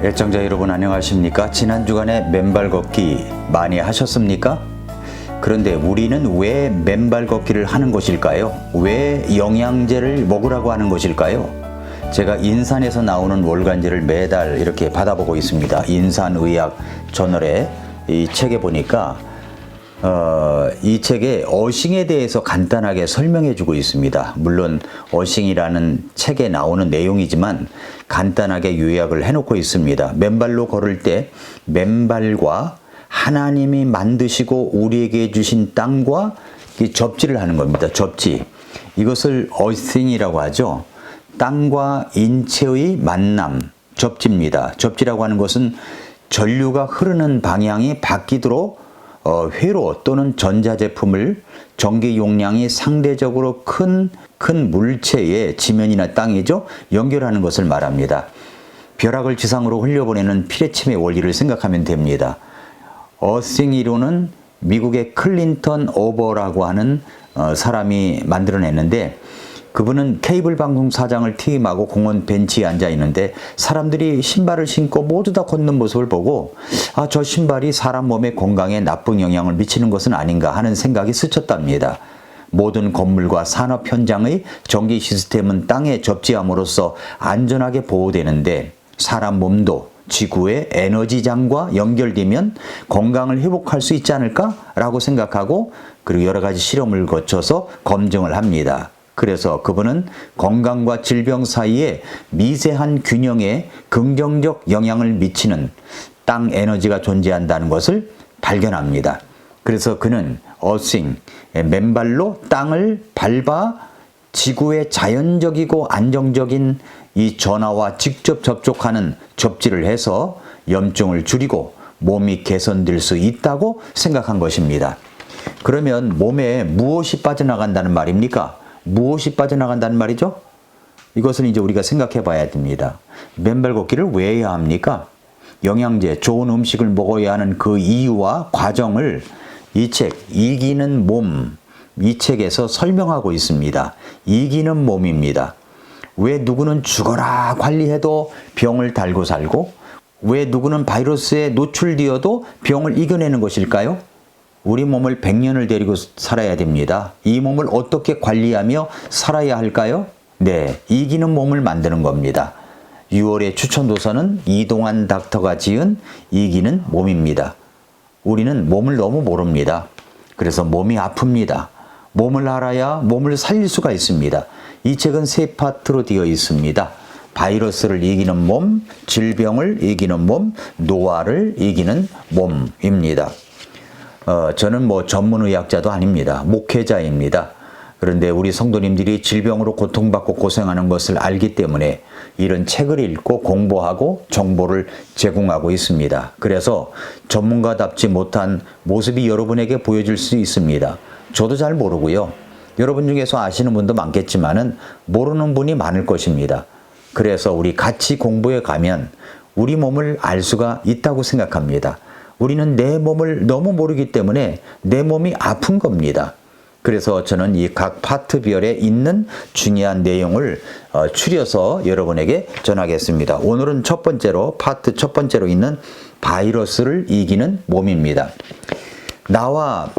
애청자 여러분 안녕하십니까? 지난 주간에 맨발 걷기 많이 하셨습니까? 그런데 우리는 왜 맨발 걷기를 하는 것일까요? 왜 영양제를 먹으라고 하는 것일까요? 제가 인산에서 나오는 월간지를 매달 이렇게 받아보고 있습니다. 인산의학 저널에 이 책에 보니까 어, 이 책에 어싱에 대해서 간단하게 설명해 주고 있습니다. 물론 어싱이라는 책에 나오는 내용이지만 간단하게 요약을 해 놓고 있습니다. 맨발로 걸을 때 맨발과 하나님이 만드시고 우리에게 주신 땅과 이 접지를 하는 겁니다. 접지. 이것을 어싱이라고 하죠. 땅과 인체의 만남, 접지입니다. 접지라고 하는 것은 전류가 흐르는 방향이 바뀌도록 어, 회로 또는 전자제품을 전기 용량이 상대적으로 큰, 큰 물체의 지면이나 땅이죠. 연결하는 것을 말합니다. 벼락을 지상으로 흘려보내는 피레침의 원리를 생각하면 됩니다. 어싱 이론은 미국의 클린턴 오버라고 하는 어, 사람이 만들어냈는데 그분은 케이블 방송 사장을 팀하고 공원 벤치에 앉아 있는데 사람들이 신발을 신고 모두 다 걷는 모습을 보고 아 저 신발이 사람 몸의 건강에 나쁜 영향을 미치는 것은 아닌가 하는 생각이 스쳤답니다. 모든 건물과 산업 현장의 전기 시스템은 땅에 접지함으로써 안전하게 보호되는데 사람 몸도 지구의 에너지장과 연결되면 건강을 회복할 수 있지 않을까라고 생각하고 그리고 여러 가지 실험을 거쳐서 검증을 합니다. 그래서 그분은 건강과 질병 사이에 미세한 균형에 긍정적 영향을 미치는 땅 에너지가 존재한다는 것을 발견합니다. 그래서 그는 어싱, 맨발로 땅을 밟아 지구의 자연적이고 안정적인 이 전화와 직접 접촉하는 접지를 해서 염증을 줄이고 몸이 개선될 수 있다고 생각한 것입니다. 그러면 몸에 무엇이 빠져나간다는 말입니까? 무엇이 빠져나간다는 말이죠? 이것은 이제 우리가 생각해 봐야 됩니다. 맨발 걷기를 왜 해야 합니까? 영양제, 좋은 음식을 먹어야 하는 그 이유와 과정을 이 책, 이기는 몸, 이 책에서 설명하고 있습니다. 이기는 몸입니다. 왜 누구는 죽어라 관리해도 병을 달고 살고, 왜 누구는 바이러스에 노출되어도 병을 이겨내는 것일까요? 우리 몸을 100년을 데리고 살아야 됩니다. 이 몸을 어떻게 관리하며 살아야 할까요? 네, 이기는 몸을 만드는 겁니다. 6월의 추천도서는 이동환 닥터가 지은 이기는 몸입니다. 우리는 몸을 너무 모릅니다. 그래서 몸이 아픕니다. 몸을 알아야 몸을 살릴 수가 있습니다. 이 책은 세 파트로 되어 있습니다. 바이러스를 이기는 몸, 질병을 이기는 몸, 노화를 이기는 몸입니다. 어, 저는 뭐 전문의학자도 아닙니다. 목회자입니다. 그런데 우리 성도님들이 질병으로 고통받고 고생하는 것을 알기 때문에 이런 책을 읽고 공부하고 정보를 제공하고 있습니다. 그래서 전문가답지 못한 모습이 여러분에게 보여질 수 있습니다. 저도 잘 모르고요. 여러분 중에서 아시는 분도 많겠지만은 모르는 분이 많을 것입니다. 그래서 우리 같이 공부해 가면 우리 몸을 알 수가 있다고 생각합니다. 우리는 내 몸을 너무 모르기 때문에 내 몸이 아픈 겁니다. 그래서 저는 이 각 파트별에 있는 중요한 내용을 어, 추려서 여러분에게 전하겠습니다. 오늘은 첫 번째로 파트 첫 번째로 있는 바이러스를 이기는 몸입니다. 나와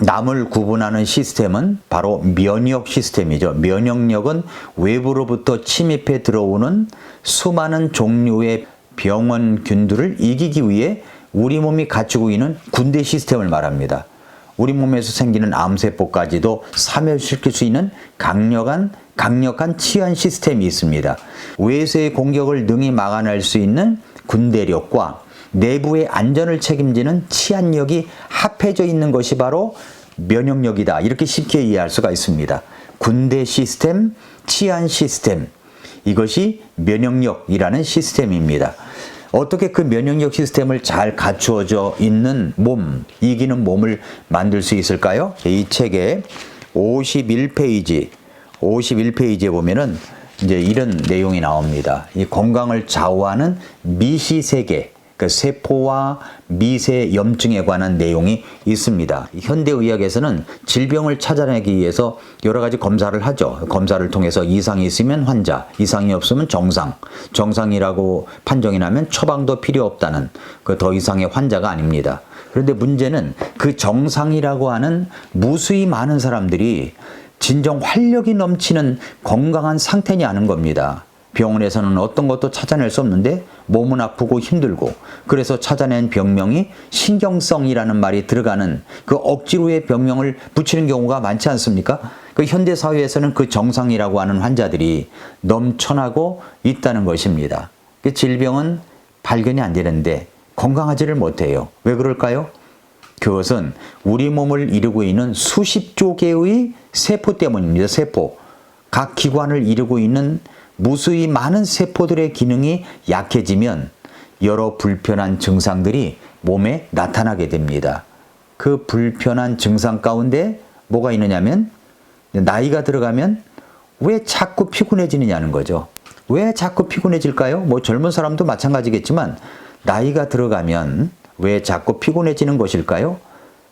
남을 구분하는 시스템은 바로 면역 시스템이죠. 면역력은 외부로부터 침입해 들어오는 수많은 종류의 병원균들을 이기기 위해 우리 몸이 갖추고 있는 군대 시스템을 말합니다. 우리 몸에서 생기는 암세포까지도 사멸시킬 수 있는 강력한 강력한 치안 시스템이 있습니다. 외세의 공격을 능히 막아낼 수 있는 군대력과 내부의 안전을 책임지는 치안력이 합해져 있는 것이 바로 면역력이다. 이렇게 쉽게 이해할 수가 있습니다. 군대 시스템, 치안 시스템. 이것이 면역력이라는 시스템입니다. 어떻게 그 면역력 시스템을 잘 갖추어져 있는 몸, 이기는 몸을 만들 수 있을까요? 이 책의 51페이지, 51페이지에 보면은 이제 이런 내용이 나옵니다. 이 건강을 좌우하는 미시 세계, 그 세포와 미세 염증에 관한 내용이 있습니다. 현대의학에서는 질병을 찾아내기 위해서 여러 가지 검사를 하죠. 검사를 통해서 이상이 있으면 환자, 이상이 없으면 정상, 정상이라고 판정이 나면 처방도 필요 없다는 그 더 이상의 환자가 아닙니다. 그런데 문제는 그 정상이라고 하는 무수히 많은 사람들이 진정 활력이 넘치는 건강한 상태냐는 겁니다. 병원에서는 어떤 것도 찾아낼 수 없는데 몸은 아프고 힘들고 그래서 찾아낸 병명이 신경성이라는 말이 들어가는 그 억지로의 병명을 붙이는 경우가 많지 않습니까? 그 현대 사회에서는 그 정상이라고 하는 환자들이 넘쳐나고 있다는 것입니다. 그 질병은 발견이 안 되는데 건강하지를 못해요. 왜 그럴까요? 그것은 우리 몸을 이루고 있는 수십 조 개의 세포 때문입니다. 세포. 각 기관을 이루고 있는 무수히 많은 세포들의 기능이 약해지면 여러 불편한 증상들이 몸에 나타나게 됩니다. 그 불편한 증상 가운데 뭐가 있느냐면 나이가 들어가면 왜 자꾸 피곤해지느냐는 거죠. 왜 자꾸 피곤해질까요? 뭐 젊은 사람도 마찬가지겠지만 나이가 들어가면 왜 자꾸 피곤해지는 것일까요?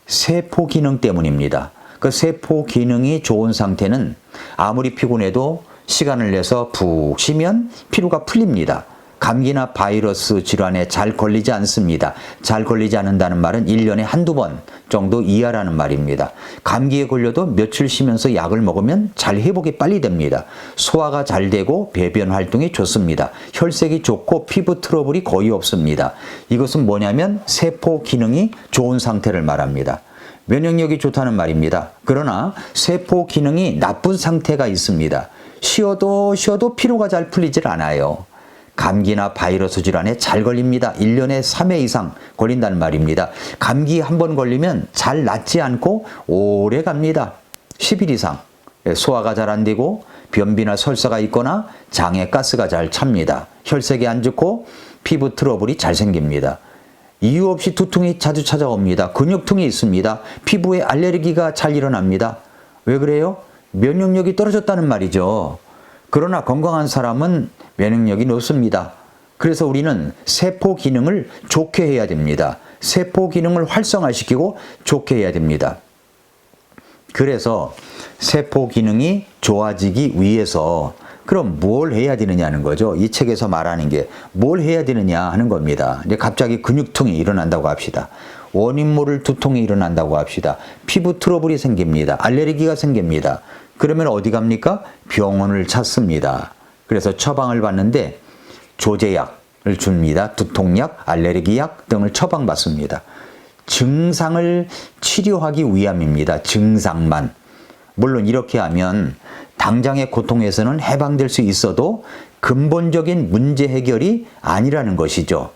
세포 기능 때문입니다. 그 세포 기능이 좋은 상태는 아무리 피곤해도 시간을 내서 푹 쉬면 피로가 풀립니다. 감기나 바이러스 질환에 잘 걸리지 않습니다. 잘 걸리지 않는다는 말은 1년에 한두 번 정도 이하라는 말입니다. 감기에 걸려도 며칠 쉬면서 약을 먹으면 잘 회복이 빨리 됩니다. 소화가 잘 되고 배변 활동이 좋습니다. 혈색이 좋고 피부 트러블이 거의 없습니다. 이것은 뭐냐면 세포 기능이 좋은 상태를 말합니다. 면역력이 좋다는 말입니다. 그러나 세포 기능이 나쁜 상태가 있습니다. 쉬어도 쉬어도 피로가 잘 풀리질 않아요. 감기나 바이러스 질환에 잘 걸립니다. 1년에 3회 이상 걸린다는 말입니다. 감기 한 번 걸리면 잘 낫지 않고 오래 갑니다. 10일 이상. 예, 소화가 잘 안 되고 변비나 설사가 있거나 장에 가스가 잘 찹니다. 혈색이 안 좋고 피부 트러블이 잘 생깁니다. 이유 없이 두통이 자주 찾아옵니다. 근육통이 있습니다. 피부에 알레르기가 잘 일어납니다. 왜 그래요? 면역력이 떨어졌다는 말이죠. 그러나 건강한 사람은 면역력이 높습니다. 그래서 우리는 세포 기능을 좋게 해야 됩니다. 세포 기능을 활성화시키고 좋게 해야 됩니다. 그래서 세포 기능이 좋아지기 위해서 그럼 뭘 해야 되느냐는 거죠. 이 책에서 말하는 게 뭘 해야 되느냐 하는 겁니다. 이제 갑자기 근육통이 일어난다고 합시다. 원인 모를 두통이 일어난다고 합시다. 피부 트러블이 생깁니다. 알레르기가 생깁니다. 그러면 어디 갑니까? 병원을 찾습니다. 그래서 처방을 받는데 조제약을 줍니다. 두통약, 알레르기약 등을 처방받습니다. 증상을 치료하기 위함입니다. 증상만. 물론 이렇게 하면 당장의 고통에서는 해방될 수 있어도 근본적인 문제 해결이 아니라는 것이죠.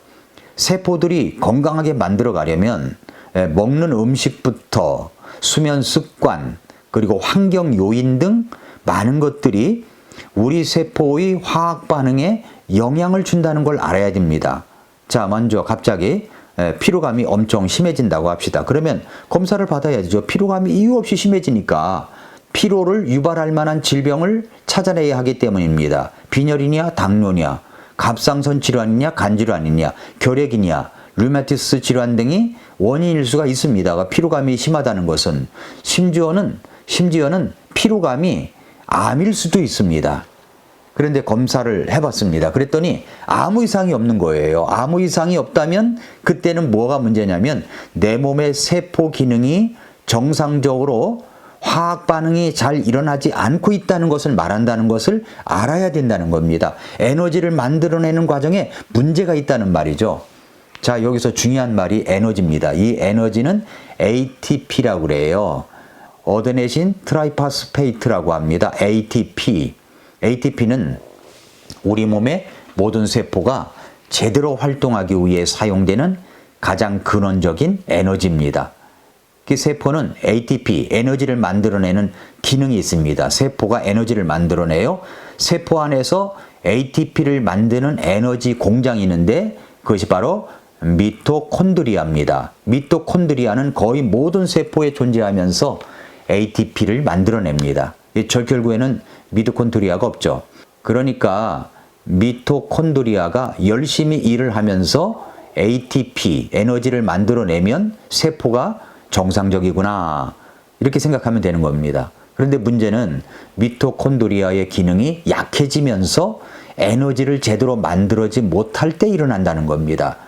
세포들이 건강하게 만들어 가려면 예, 먹는 음식부터 수면 습관, 그리고 환경 요인 등 많은 것들이 우리 세포의 화학 반응에 영향을 준다는 걸 알아야 됩니다. 자, 먼저 갑자기 피로감이 엄청 심해진다고 합시다. 그러면 검사를 받아야죠. 피로감이 이유 없이 심해지니까 피로를 유발할 만한 질병을 찾아내야 하기 때문입니다. 빈혈이냐, 당뇨냐, 갑상선 질환이냐, 간 질환이냐, 결핵이냐, 류마티스 질환 등이 원인일 수가 있습니다. 피로감이 심하다는 것은 심지어는 심지어는 피로감이 암일 수도 있습니다. 그런데 검사를 해봤습니다. 그랬더니 아무 이상이 없는 거예요. 아무 이상이 없다면 그때는 뭐가 문제냐면 내 몸의 세포 기능이 정상적으로 화학 반응이 잘 일어나지 않고 있다는 것을 말한다는 것을 알아야 된다는 겁니다. 에너지를 만들어내는 과정에 문제가 있다는 말이죠. 자, 여기서 중요한 말이 에너지입니다. 이 에너지는 ATP라고 그래요. 어드네신 트라이파스페이트라고 합니다. ATP. ATP는 우리 몸의 모든 세포가 제대로 활동하기 위해 사용되는 가장 근원적인 에너지입니다. 그 세포는 ATP, 에너지를 만들어내는 기능이 있습니다. 세포가 에너지를 만들어내요. 세포 안에서 ATP를 만드는 에너지 공장이 있는데 그것이 바로 미토콘드리아입니다. 미토콘드리아는 거의 모든 세포에 존재하면서 ATP를 만들어냅니다. 저 결국에는 미토콘드리아가 없죠. 그러니까 미토콘드리아가 열심히 일을 하면서 ATP 에너지를 만들어내면 세포가 정상적이구나 이렇게 생각하면 되는 겁니다. 그런데 문제는 미토콘드리아의 기능이 약해지면서 에너지를 제대로 만들어지 못할 때 일어난다는 겁니다.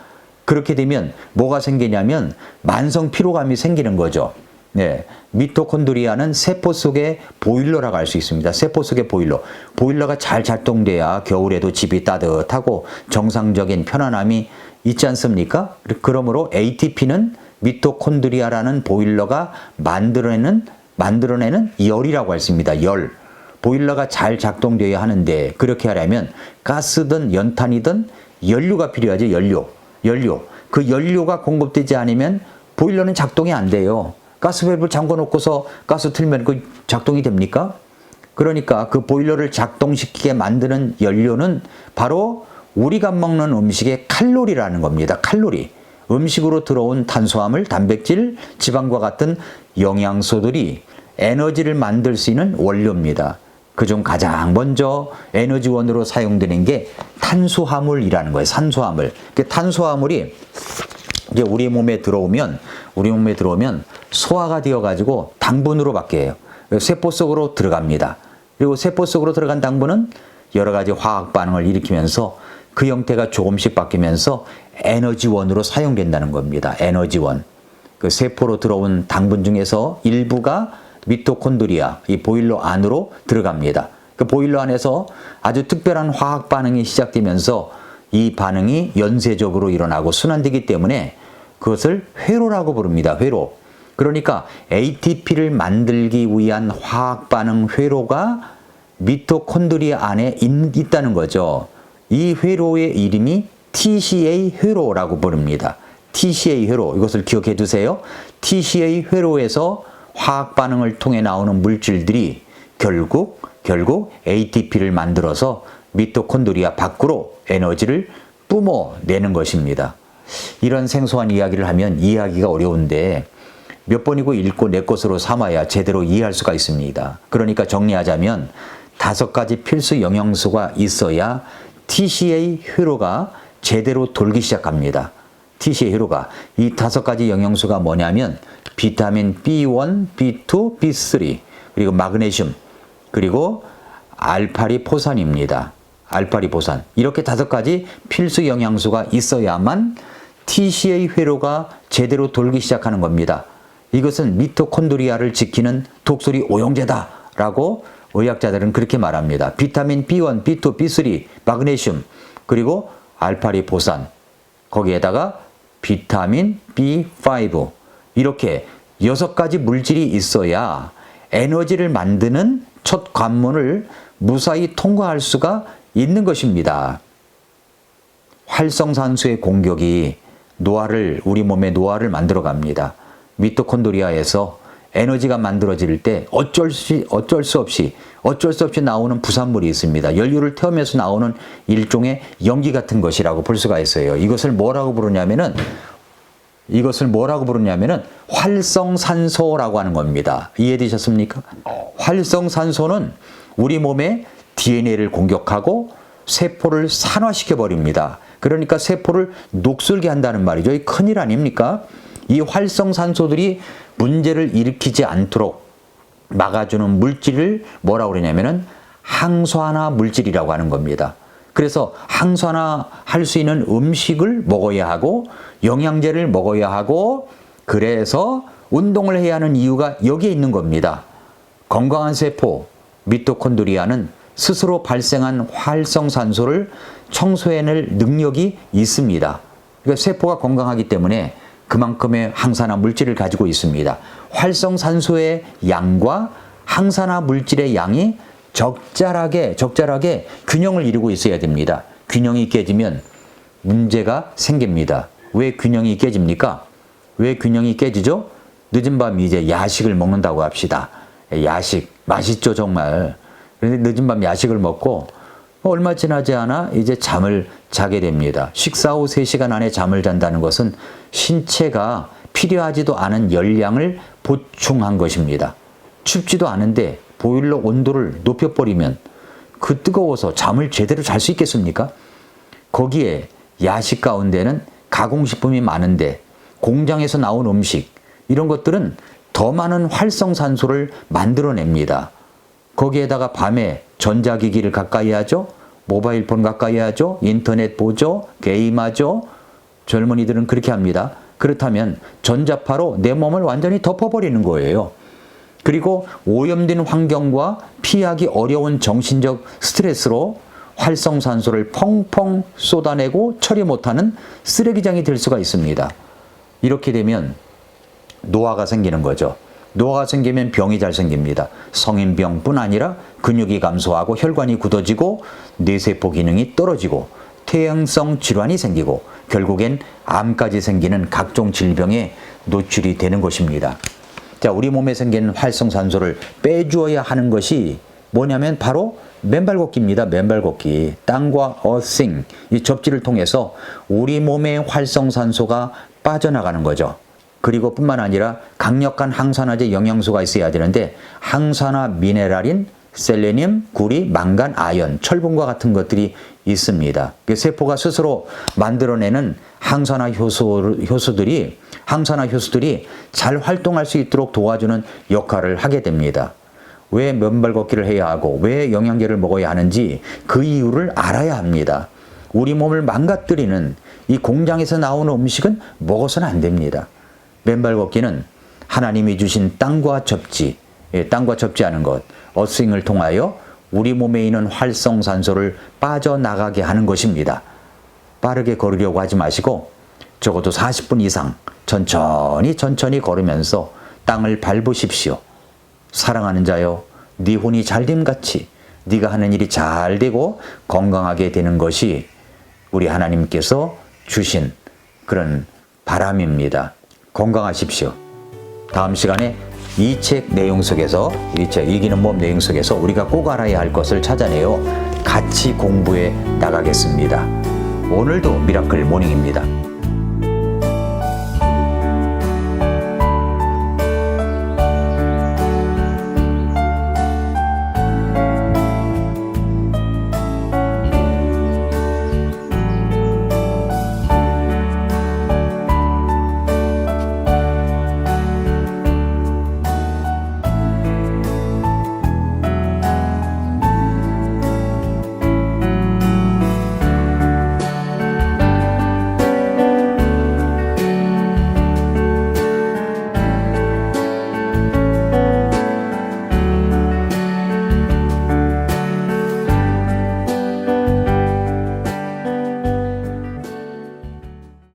그렇게 되면 뭐가 생기냐면 만성 피로감이 생기는 거죠. 네. 미토콘드리아는 세포 속의 보일러라고 할 수 있습니다. 세포 속의 보일러. 보일러가 잘 작동돼야 겨울에도 집이 따뜻하고 정상적인 편안함이 있지 않습니까? 그러므로 ATP는 미토콘드리아라는 보일러가 만들어내는 만들어내는 열이라고 있습니다. 열. 보일러가 잘 작동되어야 하는데 그렇게 하려면 가스든 연탄이든 연료가 필요하죠. 연료. 연료. 그 연료가 공급되지 않으면 보일러는 작동이 안 돼요. 가스 밸브를 잠궈 놓고서 가스 틀면 그 작동이 됩니까? 그러니까 그 보일러를 작동시키게 만드는 연료는 바로 우리가 먹는 음식의 칼로리라는 겁니다. 칼로리. 음식으로 들어온 탄수화물, 단백질, 지방과 같은 영양소들이 에너지를 만들 수 있는 원료입니다. 그중 가장 먼저 에너지원으로 사용되는 게 탄수화물이라는 거예요. 산소화물. 그 탄수화물이 이제 우리 몸에 들어오면 우리 몸에 들어오면 소화가 되어 가지고 당분으로 바뀌어요. 세포 속으로 들어갑니다. 그리고 세포 속으로 들어간 당분은 여러 가지 화학 반응을 일으키면서 그 형태가 조금씩 바뀌면서 에너지원으로 사용된다는 겁니다. 에너지원. 그 세포로 들어온 당분 중에서 일부가 미토콘드리아, 이 보일러 안으로 들어갑니다. 그 보일러 안에서 아주 특별한 화학 반응이 시작되면서 이 반응이 연쇄적으로 일어나고 순환되기 때문에 그것을 회로라고 부릅니다. 회로. 그러니까 ATP를 만들기 위한 화학 반응 회로가 미토콘드리아 안에 있, 다는 거죠. 이 회로의 이름이 TCA 회로라고 부릅니다. TCA 회로 이것을 기억해 두세요. TCA 회로에서 화학 반응을 통해 나오는 물질들이 결국 결국 ATP를 만들어서 미토콘드리아 밖으로 에너지를 뿜어내는 것입니다. 이런 생소한 이야기를 하면 이해하기가 어려운데 몇 번이고 읽고 내 것으로 삼아야 제대로 이해할 수가 있습니다. 그러니까 정리하자면 다섯 가지 필수 영양소가 있어야 TCA 회로가 제대로 돌기 시작합니다. TCA 회로가 이 다섯 가지 영양소가 뭐냐면 비타민 B1, B2, B3 그리고 마그네슘 그리고 알파리포산입니다. 알파리포산 이렇게 다섯 가지 필수 영양소가 있어야만 TCA 회로가 제대로 돌기 시작하는 겁니다. 이것은 미토콘드리아를 지키는 독소리 오용제다라고 의학자들은 그렇게 말합니다. 비타민 B1, B2, B3, 마그네슘 그리고 알파리포산 거기에다가 비타민 B5 이렇게 여섯 가지 물질이 있어야 에너지를 만드는 첫 관문을 무사히 통과할 수가 있는 것입니다. 활성산소의 공격이 노화를 우리 몸의 노화를 만들어 갑니다. 미토콘드리아에서 에너지가 만들어질 때 어쩔 수 어쩔 수 없이 어쩔 수 없이 나오는 부산물이 있습니다. 연료를 태우면서 나오는 일종의 연기 같은 것이라고 볼 수가 있어요. 이것을 뭐라고 부르냐면은 이것을 뭐라고 부르냐면은 활성산소라고 하는 겁니다. 이해되셨습니까? 활성산소는 우리 몸의 DNA를 공격하고 세포를 산화시켜 버립니다. 그러니까 세포를 녹슬게 한다는 말이죠. 이 큰일 아닙니까? 이 활성산소들이 문제를 일으키지 않도록 막아주는 물질을 뭐라고 그러냐면은 항산화 물질이라고 하는 겁니다. 그래서 항산화 할 수 있는 음식을 먹어야 하고 영양제를 먹어야 하고 그래서 운동을 해야 하는 이유가 여기에 있는 겁니다. 건강한 세포 미토콘드리아는 스스로 발생한 활성산소를 청소해낼 능력이 있습니다. 그러니까 세포가 건강하기 때문에 그만큼의 항산화 물질을 가지고 있습니다. 활성산소의 양과 항산화 물질의 양이 적절하게 적절하게 균형을 이루고 있어야 됩니다. 균형이 깨지면 문제가 생깁니다. 왜 균형이 깨집니까? 왜 균형이 깨지죠? 늦은 밤 이제 야식을 먹는다고 합시다. 야식 맛있죠 정말. 그런데 늦은 밤 야식을 먹고 얼마 지나지 않아 이제 잠을 자게 됩니다. 식사 후 3시간 안에 잠을 잔다는 것은 신체가 필요하지도 않은 열량을 보충한 것입니다. 춥지도 않은데 보일러 온도를 높여버리면 그 뜨거워서 잠을 제대로 잘 수 있겠습니까? 거기에 야식 가운데는 가공식품이 많은데 공장에서 나온 음식 이런 것들은 더 많은 활성산소를 만들어냅니다. 거기에다가 밤에 전자기기를 가까이 하죠. 모바일폰 가까이 하죠. 인터넷 보죠. 게임하죠. 젊은이들은 그렇게 합니다. 그렇다면 전자파로 내 몸을 완전히 덮어버리는 거예요. 그리고 오염된 환경과 피하기 어려운 정신적 스트레스로 활성산소를 펑펑 쏟아내고 처리 못하는 쓰레기장이 될 수가 있습니다. 이렇게 되면 노화가 생기는 거죠. 노화가 생기면 병이 잘 생깁니다. 성인병뿐 아니라 근육이 감소하고 혈관이 굳어지고 뇌세포 기능이 떨어지고 태양성 질환이 생기고 결국엔 암까지 생기는 각종 질병에 노출이 되는 것입니다. 자, 우리 몸에 생기는 활성산소를 빼주어야 하는 것이 뭐냐면 바로 맨발 걷기입니다. 맨발 걷기. 땅과 어싱, 이 접지를 통해서 우리 몸의 활성산소가 빠져나가는 거죠. 그리고 뿐만 아니라 강력한 항산화제 영양소가 있어야 되는데 항산화 미네랄인 셀레늄, 구리, 망간, 아연, 철분과 같은 것들이 있습니다. 그 세포가 스스로 만들어내는 항산화 효소, 효소들이 항산화 효소들이 잘 활동할 수 있도록 도와주는 역할을 하게 됩니다. 왜 맨발 걷기를 해야 하고 왜 영양제를 먹어야 하는지 그 이유를 알아야 합니다. 우리 몸을 망가뜨리는 이 공장에서 나오는 음식은 먹어서는 안 됩니다. 맨발 걷기는 하나님이 주신 땅과 접지, 예, 땅과 접지하는 것, 어스윙을 통하여 우리 몸에 있는 활성산소를 빠져나가게 하는 것입니다. 빠르게 걸으려고 하지 마시고 적어도 40분 이상 천천히 천천히 걸으면서 땅을 밟으십시오. 사랑하는 자여, 네 혼이 잘됨 같이 네가 하는 일이 잘 되고 건강하게 되는 것이 우리 하나님께서 주신 그런 바람입니다. 건강하십시오. 다음 시간에 이 책 내용 속에서 이 책 이기는 몸 내용 속에서 우리가 꼭 알아야 할 것을 찾아내어 같이 공부해 나가겠습니다. 오늘도 미라클 모닝입니다.